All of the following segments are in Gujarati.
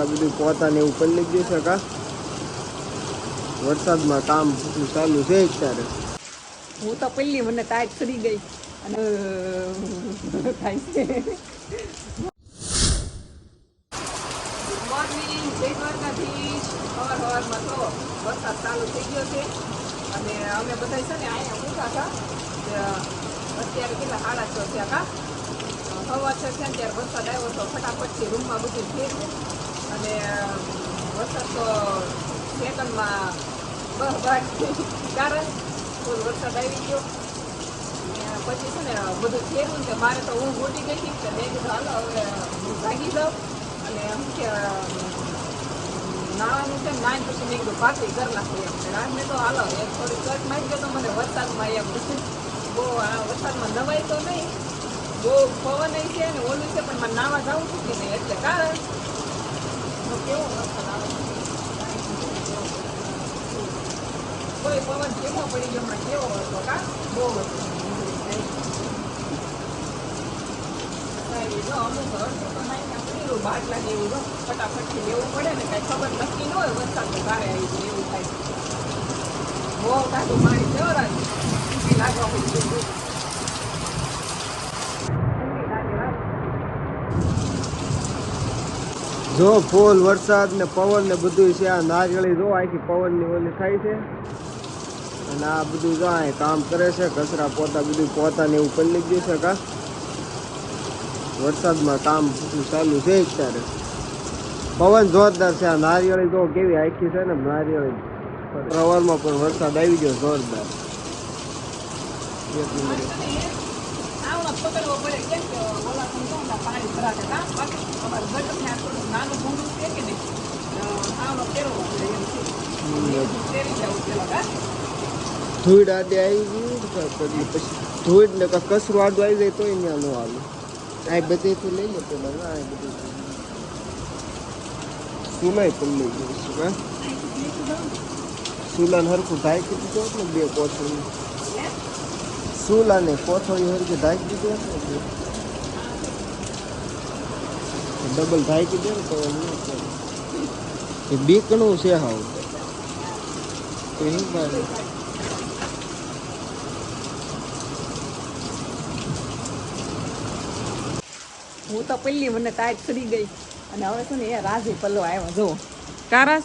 આ બધું પોતાને એવું લઈ લીધું છે કા? વરસાદમાં કામ બધું ચાલુ છે અત્યારે. હું તો પહેલી મને તાજ કરી ગઈ. અને થાય છે. વરસાદ ચાલુ થઈ ગયો છે. અને અમે બધા છે ને અહીંયા ઊંઘા હતા. અત્યારે કેટલા સાડા છ થયા કા? સવાર છ થયા ત્યારે વરસાદ આવ્યો તો ફટાફટથી રૂમમાં બધું ફેરવું. અને વરસાદ તો સેકન્ડમાં બસ ભાગ કારણ ફૂલ વરસાદ આવી ગયો. અને પછી છે ને, બધું ફેરવું છે મારે તો ઊંઘ ઉડી ગઈ હતી. મેં કીધું, હાલો, હવે હું ભાગી જાઉં. અને એમ કે નાવાનું છે નાઈન પછી મેં કીધું પાછી ઘર નાખી એમ. છે રાત મેં તો, હાલો એક થોડી કટ મારી ગયો તો મને વરસાદમાં એમ બહુ આ વરસાદમાં નવાય તો નહીં. બહુ પવન છે ને, ઓલું છે, પણ મને નાવા જવું છું કે નહીં? એટલે કારણ તો કેવો વરસાદ આવે છે. કેવો પડી ગયો કેવો હતો કા બહુ હતો અમુક અડધું તો નાખ્યા પડીલું બાટલા એવું જો ફટાફટથી લેવું પડે ને કાંઈ ખબર નક્કી ન હોય વરસાદ તો આવી જાય એવું થાય. બહુ તાજું પાણી છે. રાજ લાગવા પડ્યું ઠંડી લાગે રાજ. જો ફૂલ વરસાદ ને પવન ને બધું છે, આ નારિયેળી જો આખી પવનની ઓલી થાય છે. અને આ બધું જો અહીં કામ કરે છે, કચરા પોતા બધું પોતાને એવું કરી લીધું છે કા? વરસાદમાં કામ ચાલુ છે અત્યારે. પવન જોરદાર છે, આ નારિયેળી જો કેવી આખી છે ને નારિયેળી. સવારમાં પણ વરસાદ આવી ગયો જોરદાર. એક મિનિટ. આવડો પકડવો પડે કેમ કે ઓલા સમજાવતા પાણી ભરાશે કાં બાકી અમારે ગટરને આ નાનું ભૂંડું છે કે નહીં? આવડો ફેરવવો પડે એમ છે. ફેરવી જવું પેલા કાં? ધૂળ આડે આવી ગયું પછી ધોઈડ ને કચરું આડું આવી જાય તો અહીંયા ન આવે. આ બધેથી લઈ લે પેલા ના આ બધું. સુલાય ગયું છે હા સુલાને હરખું થાય કીધું તો બે કોથળી સુલાને કોથળી હરખી ઢાંકી દીધી ને બે ડબલ ઢાંકી દે ને તો ન એ બીકનું છે હાવ. તો હું તો પહેલી મને તાજ ચડી ગઈ. અને હવે છે ને એ રાજી પલ્લો આવ્યો જો કારાસ?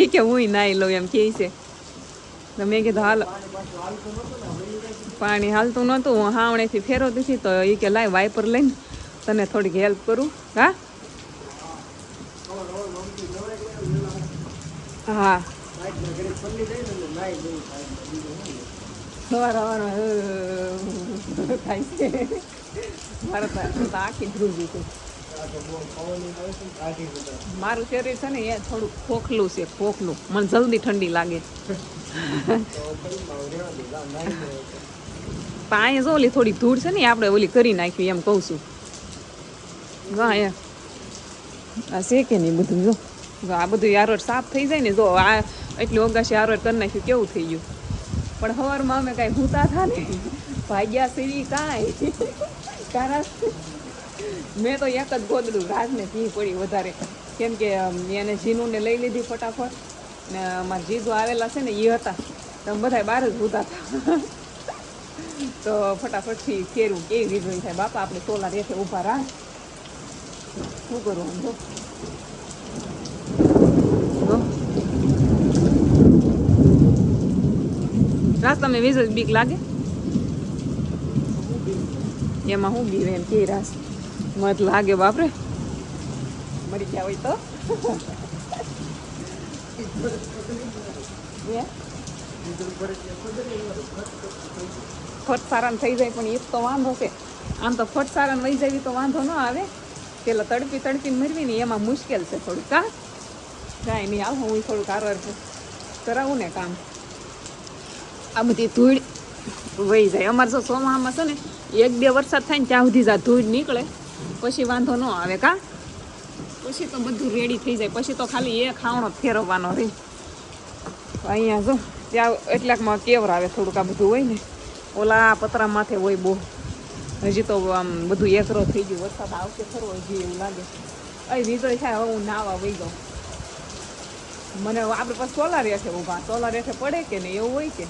એ કે હું નાઈ લઉં એમ કે છે. મેં કીધું હાલો. પાણી હાલતું નહોતું હું હાવણેથી ફેરવતી હતી તો એ કે લાય વાઇપર લઈને તને થોડીક હેલ્પ કરું હા હા સવાર થાય છે મારે આખી ધ્રુજી છે મારું શરીર છે ને એ થોડું ખોખલું છે ખોખલું મને જલ્દી ઠંડી લાગે પણ અહીંયા જો ઓલી થોડી ધૂળ છે ને આપણે ઓલી કરી નાખ્યું, એમ કહું છું. જો એ આ શેકે નહીં બધું, જો. આ બધું યારોટ સાફ થઈ જાય ને, જો આ એટલી ઓગાશી યારોટ કરી નાખ્યું, કેવું થઈ ગયું? પણ સવારમાં અમે કાંઈ ભૂતા થા ને, ભાગ્યા સીવી કાંઈ. કારણ મેં તો એક જ ગોદડું રાજને પી પડી વધારે. કેમ કે એને જીનુને લઈ લીધી ફટાફટ. ને અમારા જીજુ આવેલા છે ને એ હતા. તો અમે બધા બહાર જ ભૂતા હતા. તો ફટાફટથી કેરું કેવી વીજળી થાય બાપા, આપણે સોલા રેઠે ઊભા રાખ શું કરું આમ જો. રાસ્તામાં વીજળી બીક લાગે? એમાં હું બીવે એમ કે રાસ? મત લાગે બાપરે. મરી ગયા હોય તો? હે? ફટ સારાને થઈ જાય પણ એ તો વાંધો છે. આમ તો ફટ સારાને વહી જાય તો વાંધો ન આવે. પેલા તડપી તડપીને મરવી ને એમાં મુશ્કેલ છે થોડુંક, હા? કાંઈ નહીં, આવું, હું થોડુંક કારવાર કરાવું ને કામ. આ બધી ધૂળ વહી જાય. અમારે જો સોમાહામાં છે ને, એક બે વરસાદ થાય ને ત્યાં સુધી જ આ ધૂળ નીકળે. પછી વાંધો ન આવે, કા? પછી તો બધું રેડી થઈ જાય. પછી તો ખાલી એ ખાવણો જ ફેરવવાનો રહે. અહીંયા જો ત્યાં એટલાકમાં કેવર આવે થોડુંક આ બધું હોય ને, ઓલા પતરા માથે હોય બહુ. હજી તો આમ બધું એકરો થઈ ગયું, વરસાદ આવશે ખરો, હજી એવું લાગે. અહીં વીજળી થાય, હવે હું નાવા વહી ગયો મને આપણે પાસે સોલાર છે ઊભા. સોલાર રેઠે પડે કે નહીં, એવું હોય કે?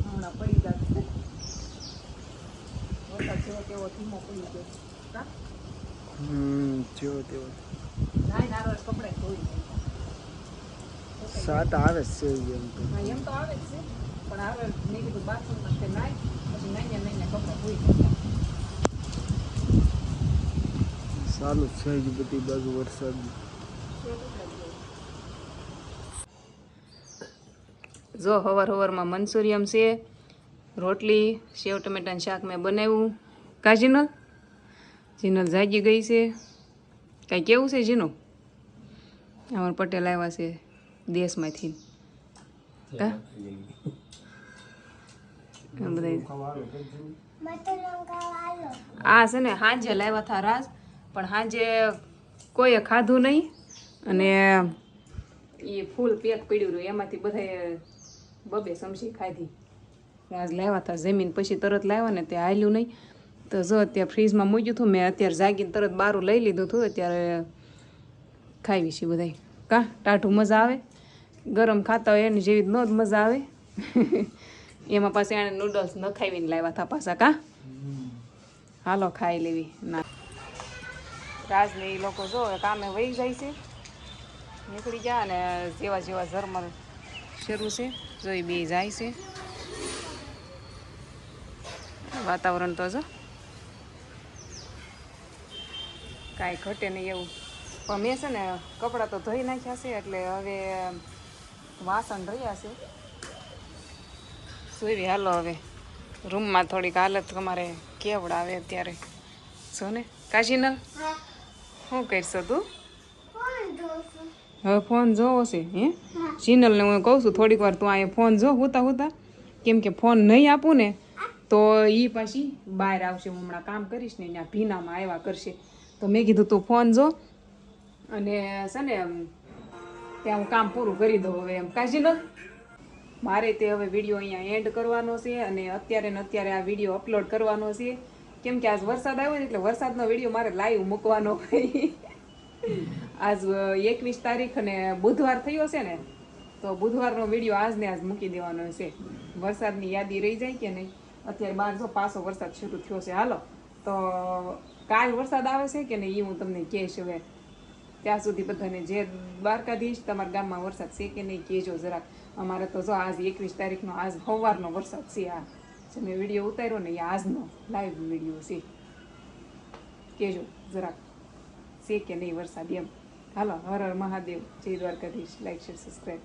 હમણાં પડી જશે. વરસાદ જેવો તેવો ધીમો પડી ગયો? હમ જો તેવો નાય નારો કપડે ધોઈ સાત આવે છે એમ તો. એમ તો આવે જ છે. પણ આવે મેં કીધું બાથરૂમમાં તે નાય પછી નાઈને નાઈને કપડાં ધોઈ નાખ્યા. ચાલુ જ છે બધી બાજુ વરસાદ. જો હવાર હવારમાં મનસુરિયમ છે રોટલી સેવ ટમેટાનું શાક મેં બનાવ્યું. કા જીનલ? જીનલ જાગી ગઈ છે. કાંઈ કેવું છે જીનું? અમર પટેલ આવ્યા છે દેશમાંથી. આ છે ને હાંજે લાવ્યા હતા રાજ પણ હાંજે કોઈએ ખાધું નહીં અને એ ફૂલ પેક પડ્યું રહ્યું. એમાંથી બધાએ બબે સમસી ખાધી. રાસ લાવ્યા હતા જમીન પછી તરત લાવ્યા ને તે હાલ્યું નહીં. તો જો અત્યારે ફ્રીજમાં મૂક્યું હતું મેં અત્યારે જાગીને તરત બારું લઈ લીધું હતું. અત્યારે ખાવી છે બધાય. કા? ટાઢું મજા આવે? ગરમ ખાતા હોય એની જેવી ન જ મજા આવે? એમાં પાછા એણે નૂડલ્સ ન ખાવીને લાવ્યા હતા પાછા, કા? હાલો, ખાઈ લેવી. ના. રાજને એ લોકો જો કામે વહી જાય છે. નીકળી ગયા અને જેવા જેવા ઝરમર શરૂ છે. જો એ બે જાય છે. વાતાવરણ તો જો. કાંઈ ઘટે નહીં એવું. પણ મેં છે ને કપડાં તો ધોઈ નાખ્યા છે એટલે હવે વાસણ રહ્યા છે. સુવી હાલો હવે. રૂમમાં થોડીક હાલત તમારે કેવડાવે અત્યારે. જો ને? કાશીનલ? શું કરશો તું? હવે ફોન જોવો છે હે? સિનલને હું કહું છું થોડીક વાર તું અહીંયા ફોન જો હુતા હુતા. કેમ કે ફોન નહીં આપું ને તો એ પાછી બહાર આવશે. હું હમણાં કામ કરીશ ને ત્યાં ભીનામાં આવ્યા કરશે. તો મેં કીધું તું ફોન જો. અને છે ને ત્યાં હું કામ પૂરું કરી દઉં હવે એમ. કાજી ન? મારે તે હવે વીડિયો અહીંયા એન્ડ કરવાનો છે અને અત્યારે ને અત્યારે આ વીડિયો અપલોડ કરવાનો છે. કેમ કે આજ વરસાદ આવ્યો ને એટલે વરસાદનો વીડિયો મારે લાઈવ મૂકવાનો હોય. આજ એકવીસ તારીખ અને બુધવાર થયો છે ને, તો બુધવારનો વીડિયો આજને આજ મૂકી દેવાનો છે. વરસાદની યાદી રહી જાય કે નહીં? અત્યારે બાર જો પાછો વરસાદ શરૂ થયો છે. હાલો, તો કાલ વરસાદ આવે છે કે નહીં એ હું તમને કહીશ હવે. ત્યાં સુધી બધાને જે દ્વારકાધીશ તમારા ગામમાં વરસાદ છે કે નહીં કહેજો જરાક. અમારે તો જો આજ એકવીસ તારીખનો, આજ સવારનો વરસાદ છે આ. જે મેં વીડિયો ઉતાર્યો ને એ આજનો લાઈવ વીડિયો છે. કહેજો જરાક. છે કે નહીં વરસાદ એમ. હાલો, હર હર મહાદેવ. જય દ્વારકાધીશ. Like share subscribe